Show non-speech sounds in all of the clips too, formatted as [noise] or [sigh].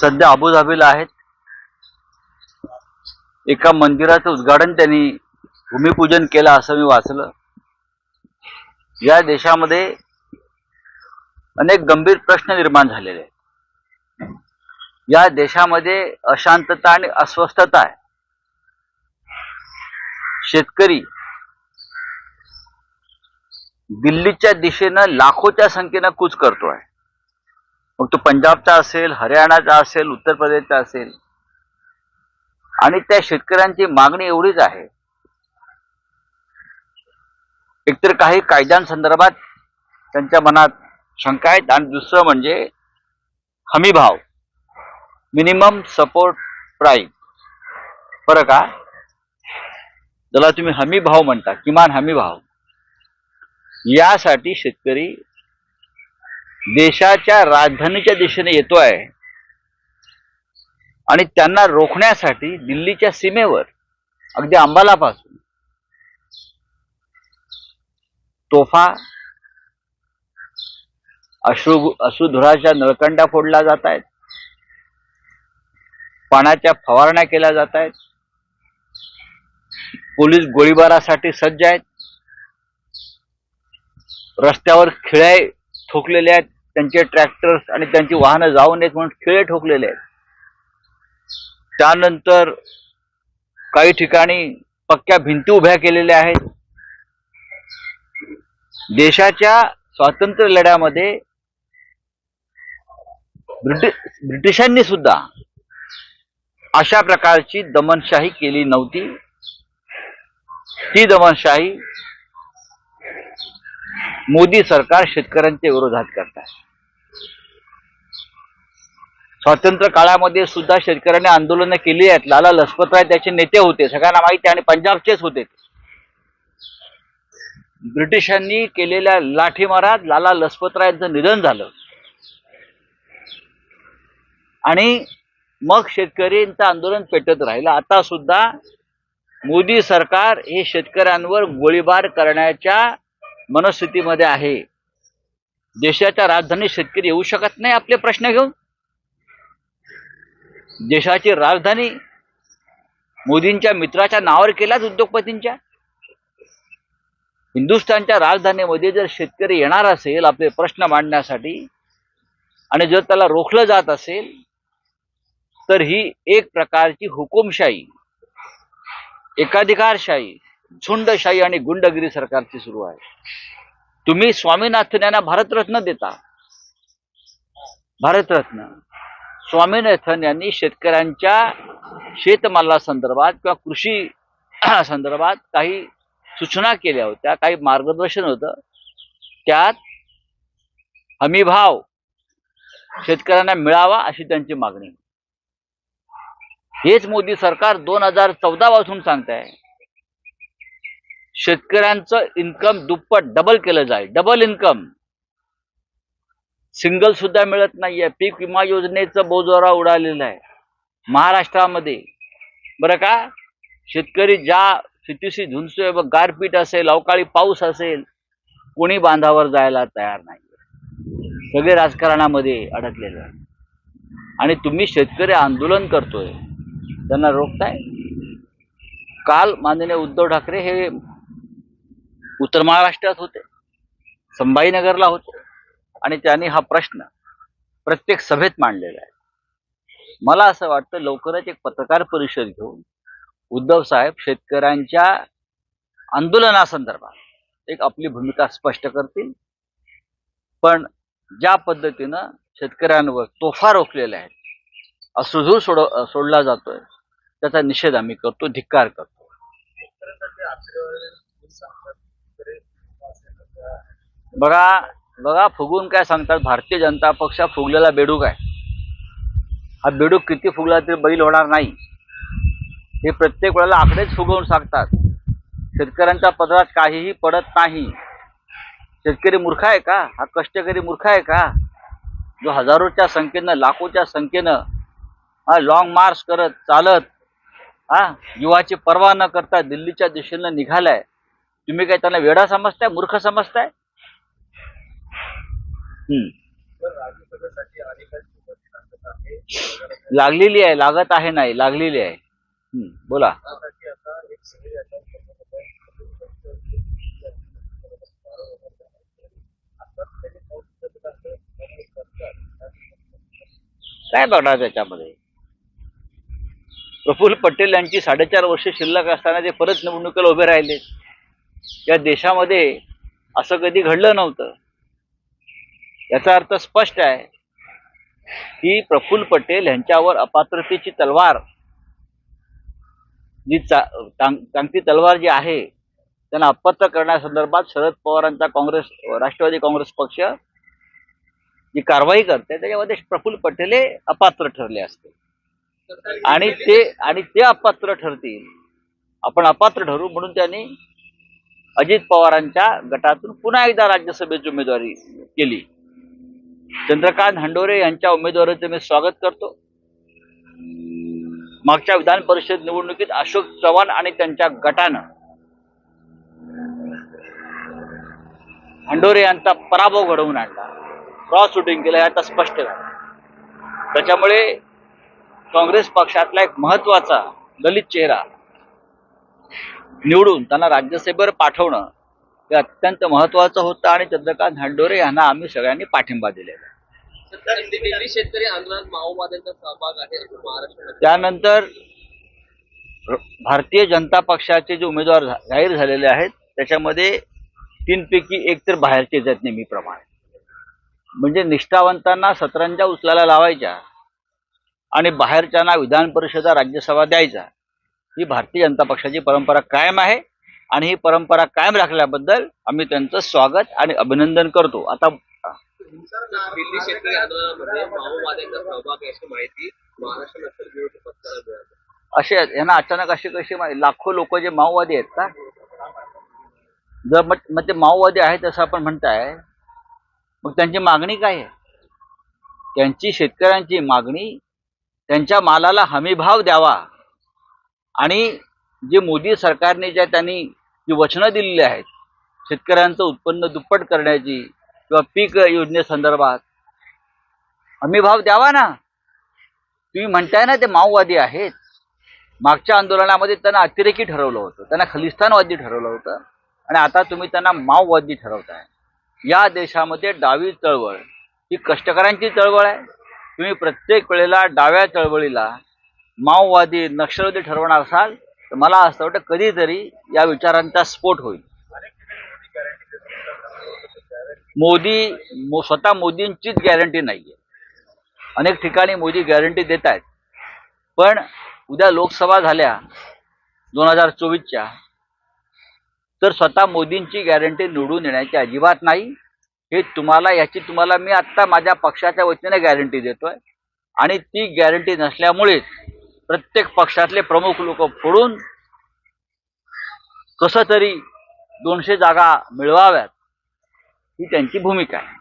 सध्या अबुधाबीला आहेत. एका मंदिराचं उद्घाटन त्यांनी भूमिपूजन केलं असं मी वाचलं. या देशामध्ये अनेक गंभीर प्रश्न निर्माण झालेले आहेत. या देशामध्ये अशांतता आणि अस्वस्थता आहे. शेतकरी दिल्लीच्या दिशेनं लाखोच्या संख्येनं कूच करतोय. मग तो पंजाबचा असेल हरियाणाचा असेल उत्तर प्रदेशचा असेल. आणि त्या शेतकऱ्यांची मागणी एवढीच आहे. एकतर काही कायद्यांसंदर्भात त्यांच्या मनात शंका आहेत. आणि दुसरं म्हणजे हमी भाव मिनिमम सपोर्ट प्राईस. बरं का? ज्याला तुम्ही हमी भाव म्हणता किमान हमी भाव. यासाठी शेतकरी देशाच्या राजधानीच्या दिशेने येतो आहे आणि त्यांना रोखण्यासाठी दिल्लीच्या सीमेवर अगदी अंबालापासून तोफा अश्रू अश्रुधुराच्या नळकंडा फोडल्या जात आहेत पाण्याच्या फवारण्या केल्या जात आहेत पोलीस गोळीबारासाठी सज्ज आहेत. रस्त्यावर खिळे ठोकलेल्या आहेत. त्यांचे ट्रॅक्टर्स आणि त्यांची वाहनं जाऊ नयेत म्हणून खिळे ठोकलेले आहेत. त्यानंतर काही ठिकाणी पक्क्या भिंती उभ्या केलेल्या आहेत. देशाच्या स्वातंत्र्य लढ्यामध्ये ब्रिटिश ब्रिटिशांनी सुद्धा अशा प्रकारची दमनशाही केली नव्हती. ती दमनशाही मोदी सरकार शेतकऱ्यांच्या विरोधात करत आहे स्वातंत्र्य काळामध्ये सुद्धा शेतकऱ्यांनी आंदोलनं केली आहेत. लाला लजपतराय त्याचे नेते होते. सगळ्यांना माहिती आणि पंजाबचेच होते ब्रिटिशांनी केलेल्या लाठीमारात लाला लजपतरायांचं निधन झालं. आणि मग शेतकरींचं आंदोलन पेटत राहिलं. आता सुद्धा मोदी सरकार हे शेतकऱ्यांवर गोळीबार करण्याच्या मनस्थितीमध्ये आहे. देशाच्या राजधानी शेतकरी येऊ शकत नाही आपले प्रश्न घेऊन. देशाची राजधानी. मोदींच्या मित्राच्या नावावर केल्याच उद्योगपतींच्या. हिंदुस्थानच्या राजधानीमध्ये जर शेतकरी येणार असेल आपले प्रश्न मांडण्यासाठी आणि जर त्याला रोखलं जात असेल तर ही एक प्रकारची हुकुमशाही एकाधिकारशाही झुंडशाही आणि गुंडगिरी सरकारची सुरू आहे. तुम्ही स्वामीनाथन यांना भारतरत्न देता. भारतरत्न. स्वामीनाथन यांनी शेतकऱ्यांच्या शेतमाला संदर्भात किंवा कृषी [clears throat] संदर्भात काही सूचना केल्या होत्या काही मार्गदर्शन होतं. त्यात हमीभाव शेतकऱ्यांना मिळावा अशी त्यांची मागणी. हेच मोदी सरकार दोन हजार चौदा पासून सांगत आहे शेतकऱ्यांचं इन्कम दुप्पट डबल केलं जाईल. डबल इन्कम सिंगल सुद्धा मिळत नाहीये. पीक विमा योजनेचं बोजोरा उडालेला आहे. महाराष्ट्रामध्ये. बरं का? शेतकरी ज्या स्थितीशी झुंजतोय व गारपीट असेल अवकाळी पाऊस असेल कोणी बांधावर जायला तयार नाही सगळे राजकारणामध्ये अडकलेले आहे आणि तुम्ही शेतकरी आंदोलन करतोय त्यांना रोखताय? काल माननीय उद्धव ठाकरे हे उत्तर महाराष्ट्रात होते संभाजीनगरला होते. आणि त्यांनी हा प्रश्न प्रत्येक सभेत मांडलेला आहे. मला असं वाटतं लवकरच एक पत्रकार परिषद घेऊन उद्धव साहेब शेतकऱ्यांच्या आंदोलनासंदर्भात एक आपली भूमिका स्पष्ट करतील. पण ज्या पद्धतीनं शेतकऱ्यांवर तोफा रोखलेल्या आहेत अश्रुधूर सोड सोडला जातोय त्याचा निषेध आम्ही करतो धिक्कार करतो. बघा बघा फुगून काय सांगतात? भारतीय जनता पक्ष फुगलेला बेडूक आहे. हा बेडूक किती फुगला तरी बैल होणार नाही. हे प्रत्येक वेळेला आकडेच फुगवून सांगतात. शेतकऱ्यांच्या पदरात काहीही पडत नाही. शेतकरी मूर्ख आहे का? हा कष्टकरी मूर्ख आहे का? जो हजारोच्या संख्येनं लाखोच्या संख्येनं हा लॉंग मार्च करत चालत हा युवाची पर्वा न करता दिल्लीच्या दिशेनं निघालाय. तुम्ही काय त्यांना वेडा समजताय मूर्ख समजताय हम्म तर राज्यसभेसाठी अनेकांची उपस्थित लागत आहे लागलेली आहे लागत आहे नाही लागलेली आहे. हं, बोला. काय बघणार त्याच्यामध्ये? प्रफुल्ल पटेल यांची साडेचार वर्ष शिल्लक असताना ते परत निवडणुकीला उभे राहिले या देशामध्ये असं कधी घडलं नव्हतं. याचा अर्थ स्पष्ट आहे. की प्रफुल्ल पटेल यांच्यावर अपात्रतेची तलवार जी चा तलवार जी आहे त्यांना अपात्र करण्यासंदर्भात शरद पवारांचा काँग्रेस राष्ट्रवादी काँग्रेस पक्ष जी कारवाई करते त्याच्यामध्ये प्रफुल्ल पटेल हे अपात्र ठरले असते. आणि ते आणि ते अपात्र ठरतील. आपण अपात्र ठरू म्हणून त्यांनी अजित पवारांच्या गटातून पुन्हा एकदा राज्यसभेची उमेदवारी केली. चंद्रकांत हंडोरे यांच्या उमेदवाराचं मी स्वागत करतो. मागच्या विधान परिषद निवडणुकीत अशोक चव्हाण आणि त्यांच्या गटानं हंडोरे यांचा पराभव घडवून आणला. क्रॉस शूटिंग केलं याचा आता स्पष्ट झालं. त्याच्यामुळे काँग्रेस पक्षातला एक महत्त्वाचा दलित चेहरा निवडून त्यांना राज्यसभेवर पाठवणं हे अत्यंत महत्वाचं होतं आणि चंद्रकांत हंडोरे यांना आम्ही सगळ्यांनी पाठिंबा दिलेला शेतकरी आंदोलनात माओवाद्यांचा सहभाग आहे त्यानंतर भारतीय जनता पक्षाचे जे उमेदवार जाहीर झालेले आहेत त्याच्यामध्ये तीनपैकी एक तर बाहेरचेच आहेत नेहमीप्रमाणे. म्हणजे निष्ठावंतांना सतरंजा उचलायला लावायच्या आणि बाहेरच्यांना विधान परिषदा राज्यसभा द्यायचा ही भारतीय जनता पक्षाची परंपरा कायम आहे. आणि ही परंपरा कायम राखल्याबद्दल आम्ही त्यांचं स्वागत आणि अभिनंदन करतो. आता दिल्ली शेतकरी आंदोलनामध्ये माओवाद्यांचा सहभाग आहे अशी माहिती महाराष्ट्र नक्सल विरोधी पक्षाला मिळाली असे यांना अचानक अशी कशी माहिती लाखो लोक जे माओवादी आहेत का? जर मग ते माओवादी आहेत असं आपण म्हणताय मग त्यांची मागणी काय आहे? त्यांची शेतकऱ्यांची मागणी त्यांच्या मालाला हमीभाव द्यावा. आणि जे मोदी सरकारने ज्या त्यांनी जी वचनं दिलेली आहेत शेतकऱ्यांचं उत्पन्न दुप्पट करण्याची किंवा पीक योजनेसंदर्भात हमीभाव द्यावा ना? तुम्ही म्हणताय ना ते माओवादी आहेत. मागच्या आंदोलनामध्ये त्यांना अतिरेकी ठरवलं होतं त्यांना खलिस्तानवादी ठरवलं होतं आणि आता तुम्ही त्यांना माओवादी ठरवताय. या देशामध्ये डावी चळवळ ही कष्टकऱ्यांची चळवळ आहे. तुम्ही प्रत्येक वेळेला डाव्या चळवळीला माओवादी नक्षलवादी ठरवणार असाल तर मला असं वाटतं कधीतरी या विचारांचा स्फोट होईल. मोदी मो- स्वतः मोदींचीच गॅरंटी नाहीये. अनेक ठिकाणी मोदी गॅरंटी देत आहेत. पण उद्या लोकसभा झाल्या दोन हजार चोवीसच्या तर स्वतः मोदींची गॅरंटी निवडून येण्याची अजिबात नाही. हे तुम्हाला याची तुम्हाला मी आत्ता माझ्या पक्षाच्या वतीने गॅरंटी देतोय. आणि ती गॅरंटी नसल्यामुळेच प्रत्येक पक्षातले प्रमुख लोक फोडून कसं तरी दोनशे जागा मिळवाव्यात ही त्यांची भूमिका आहे.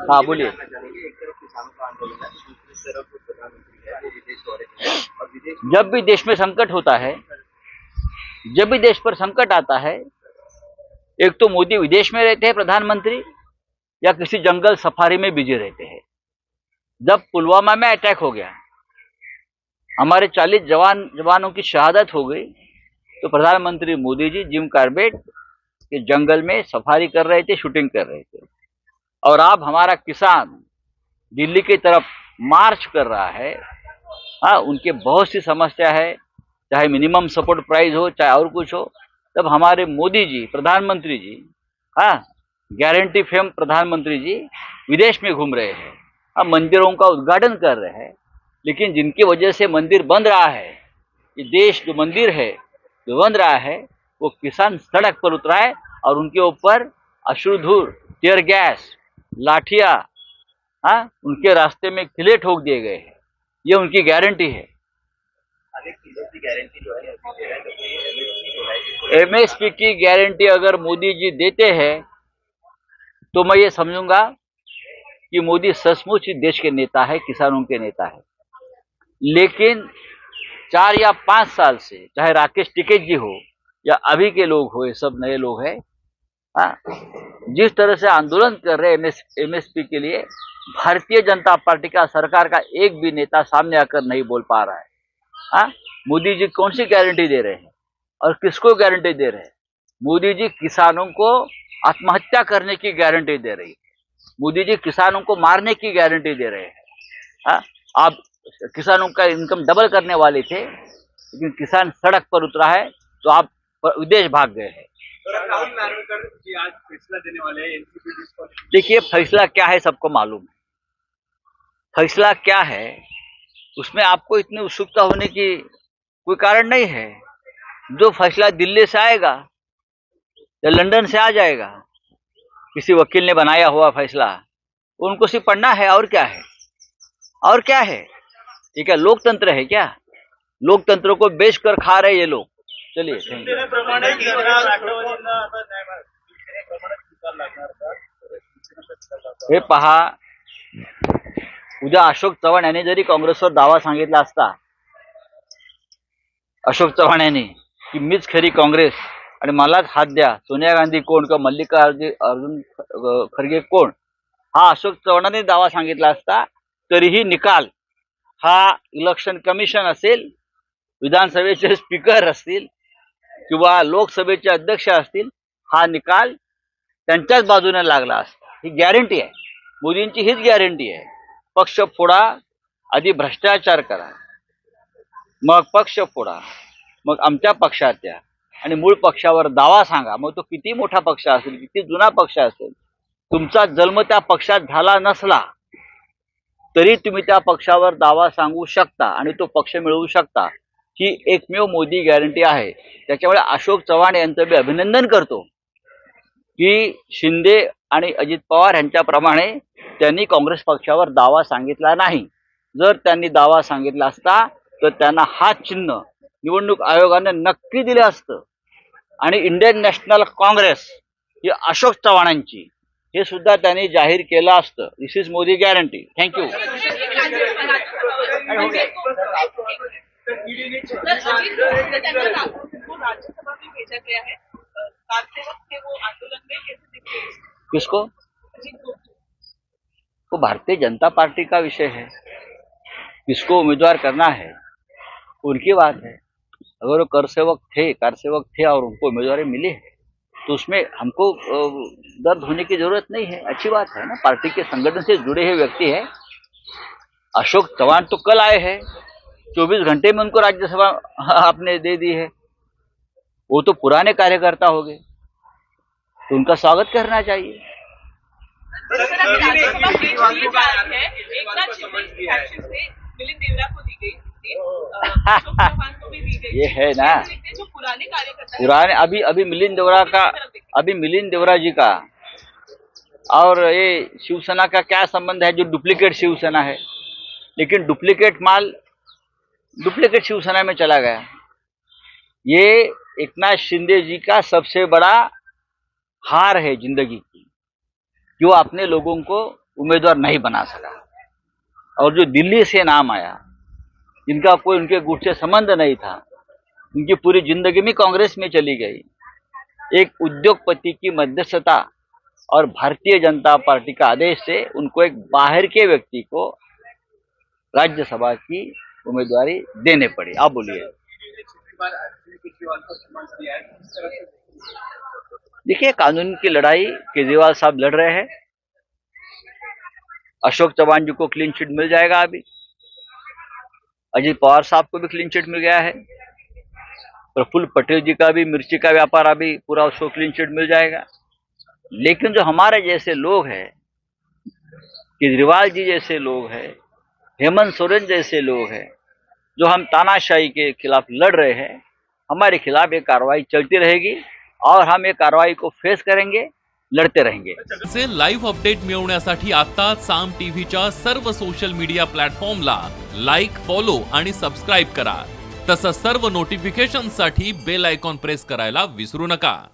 हा, बोलिए. जब भी देश में संकट होता है, जब भी देश पर संकट आता है, एक तो मोदी विदेश में रहते हैं प्रधानमंत्री, या किसी जंगल सफारी में बिज़ी रहते हैं। जब पुलवामा में अटैक हो गया, हमारे 40 जवान, जवानों की शहादत हो गई तो प्रधानमंत्री मोदी जी जिम कार्बेट के जंगल में सफारी कर रहे थे, शूटिंग कर रहे थे। और अब हमारा किसान दिल्ली की तरफ़ मार्च कर रहा है। हाँ उनके बहुत सी समस्या है, चाहे मिनिमम सपोर्ट प्राइस हो, चाहे और कुछ हो, तब हमारे मोदी जी, प्रधानमंत्री जी हाँ गारंटी फेम प्रधानमंत्री जी विदेश में घूम रहे हैं। हाँ मंदिरों का उद्घाटन कर रहे हैं, लेकिन जिनकी वजह से मंदिर बंद रहा है, ये देश जो मंदिर है, जो बंद रहा है, वो किसान सड़क पर उतरा है और उनके ऊपर अश्रुधूर, टेयर गैस, लाठिया हाँ उनके रास्ते में किले ठोक दिए गए हैं। ये उनकी गारंटी है। एमएसपी की गारंटी अगर मोदी जी देते हैं तो मैं ये समझूँगा कि मोदी सचमुच देश के नेता है, किसानों के नेता है। लेकिन चार या पाँच साल से, चाहे राकेश टिकैत जी हो या अभी के लोग हो, ये सब नए लोग हैं हाँ जिस तरह से आंदोलन कर रहे एमएस एमएसपी के लिए, भारतीय जनता पार्टी का, सरकार का एक भी नेता सामने आकर नहीं बोल पा रहा है। हाँ मोदी जी कौन सी गारंटी दे रहे हैं और किसको गारंटी दे रहे हैं? मोदी जी किसानों को आत्महत्या करने की गारंटी दे रही है। मोदी जी किसानों को मारने की गारंटी दे रहे हैं। हाँ आप किसानों का इनकम डबल करने वाले थे लेकिन किसान सड़क पर उतरा है तो आप विदेश भाग गए हैं। देखिए फैसला क्या है सबको मालूम है। फैसला क्या है उसमें आपको इतनी उत्सुकता होने की कोई कारण नहीं है। जो फैसला दिल्ली से आएगा या लंदन से आ जाएगा किसी वकील ने बनाया हुआ फैसला उनको सिर्फ पढ़ना है और क्या है? और क्या है? ये क्या लोकतंत्र है क्या? लोकतंत्र को बेच कर खा रहे ये लोग। चलिए. हे पहा उद्या अशोक चव्हाण यांनी जरी काँग्रेसवर दावा सांगितला असता अशोक चव्हाण यांनी की मीच खरी काँग्रेस आणि मलाच हात द्या. सोनिया गांधी कोण किंवा मल्लिकार्जुन अर्जुन खरगे कोण? हा अशोक चव्हाणांनी दावा सांगितला असता तरीही निकाल. हा इलेक्शन कमिशन असेल विधानसभेचे स्पीकर असतील किंवा लोकसभेचे अध्यक्ष असतील हा निकाल त्यांच्याच बाजूने लागला असता. ही गॅरंटी आहे. मोदींची हीच गॅरंटी आहे. पक्ष फोडा आधी भ्रष्टाचार करा. मग पक्ष फोडा. मग आमच्या पक्षात या. आणि मूळ पक्षावर दावा सांगा. मग तो किती मोठा पक्ष असेल किती जुना पक्ष असेल तुमचा जन्म त्या पक्षात झाला नसला तरी तुम्ही त्या पक्षावर दावा सांगू शकता आणि तो पक्ष मिळवू शकता. ही एकमेव मोदी गॅरंटी आहे. त्याच्यामुळे अशोक चव्हाण यांचं मी अभिनंदन करतो की शिंदे आणि अजित पवार यांच्याप्रमाणे त्यांनी काँग्रेस पक्षावर दावा सांगितला नाही. जर त्यांनी दावा सांगितला असता तर त्यांना हा चिन्ह निवडणूक आयोगाने नक्की दिलं असतं. आणि इंडियन नॅशनल काँग्रेस ही अशोक चव्हाणांची. हे सुद्धा त्यांनी जाहीर केलं असतं. This is Modi guarantee thank you किसको? वो भारतीय जनता पार्टी का विषय है. किसको उम्मीदवार करना है? उनकी बात है. अगर वो कर सेवक थे कार सेवक थे और उनको उम्मीदवारी मिली है तो उसमें हमको दर्द होने की ज़रूरत नहीं है अच्छी बात है ना पार्टी के संगठन से जुड़े हुए व्यक्ति है अशोक चौहान तो कल आए हैं चौबीस घंटे में उनको राज्यसभा आपने दे दी है वो तो पुराने कार्यकर्ता हो गए तो उनका स्वागत करना चाहिए है मिलिंद देवरा को दी गई [laughs] ये है ना। पुराने, अभी अभी मिलिंद देवरा का, अभी मिलिंद देवरा जी का। और ये शिवसेना का क्या संबंध है, जो डुप्लीकेट शिवसेना है? लेकिन डुप्लीकेट माल डुप्लीकेट शिवसेना में चला गया। ये एकनाथ शिंदे जी का सबसे बड़ा हार है ज़िंदगी की, जो अपने लोगों को उम्मीदवार नहीं बना सका। और जो दिल्ली से नाम आया जिनका कोई उनके गुट से संबंध नहीं था। उनकी पूरी ज़िंदगी में कांग्रेस में चली गई। एक उद्योगपति की मध्यस्थता और भारतीय जनता पार्टी का आदेश से उनको एक बाहर के व्यक्ति को राज्यसभा की उम्मीदवारी देने पड़ी। आप बोलिए। देखिए, कानून की लड़ाई केजरीवाल साहब लड़ रहे हैं। अशोक चौहान जी को क्लीन चिट मिल जाएगा अभी। अजित पवार साहब को भी क्लीन चिट मिल गया है। प्रफुल्ल पटेल जी का भी, मिर्ची का व्यापार अभी पूरा उसको क्लीन चिट मिल जाएगा। लेकिन जो हमारे जैसे लोग हैं, केजरीवाल जी जैसे लोग हैं, हेमंत सोरेन जैसे लोग हैं, जो हम तानाशाही के खिलाफ लड़ रहे हैं, हमारे खिलाफ ये कार्रवाई चलती रहेगी और हम ये कार्रवाई को फेस करेंगे। लढते रहेंगे. से लाईव्ह अपडेट मिळवण्यासाठी आता साम टीव्हीच्या सर्व सोशल मीडिया प्लॅटफॉर्मला लाईक फॉलो आणि सबस्क्राईब करा. तसंच सर्व नोटिफिकेशनसाठी बेल आयकॉन प्रेस करायला विसरू नका.